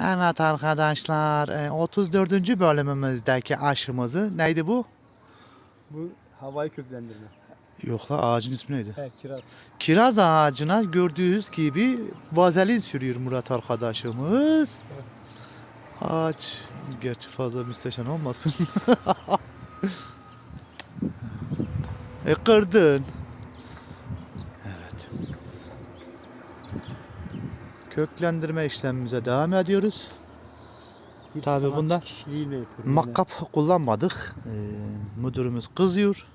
Evet arkadaşlar e, 34. bölümümüzdeki aşımızı neydi bu? Bu havayı köklendirme. Yok la ağacın ismi neydi? He kiraz. Kiraz ağacına gördüğünüz gibi vazelin sürüyor Murat arkadaşımız. Ağaç gerçi fazla müsteşen olmasın. e kırdın. Köklendirme işlemimize devam ediyoruz. Bir Tabii sanatçı bunda. Makkap kullanmadık. Ee, müdürümüz kızıyor.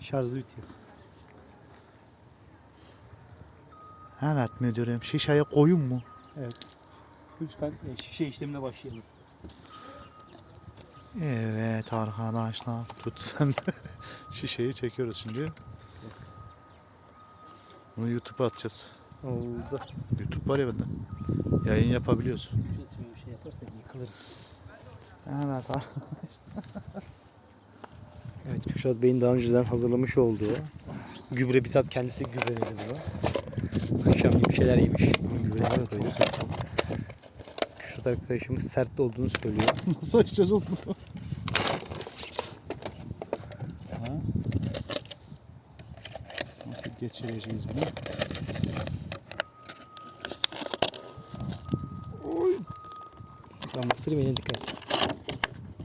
Şarjı bitiyor. Evet müdürüm şişeyi koyun mu? Evet. Lütfen e, şişe işlemine başlayalım. Evet arkadaşlar tut sen de. şişeyi çekiyoruz şimdi. Bunu YouTube'a atacağız. Oldu. YouTube var ya bende. Yayın yapabiliyoruz. Şöyle bir şey yaparsak yıkılırız. Evet Evet Kürşat Bey'in daha önceden hazırlamış olduğu gübre bizzat kendisi gübreledi bunu. Akşam bir şeyler yemiş. Bunun gübresini koyuyor. Kürşat arkadaşımız sert olduğunu söylüyor. Nasıl açacağız onu? Nasıl geçireceğiz bunu? Lan mısır beni dikkat.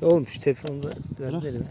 Oğlum şu telefonu da ver Bırak. verin.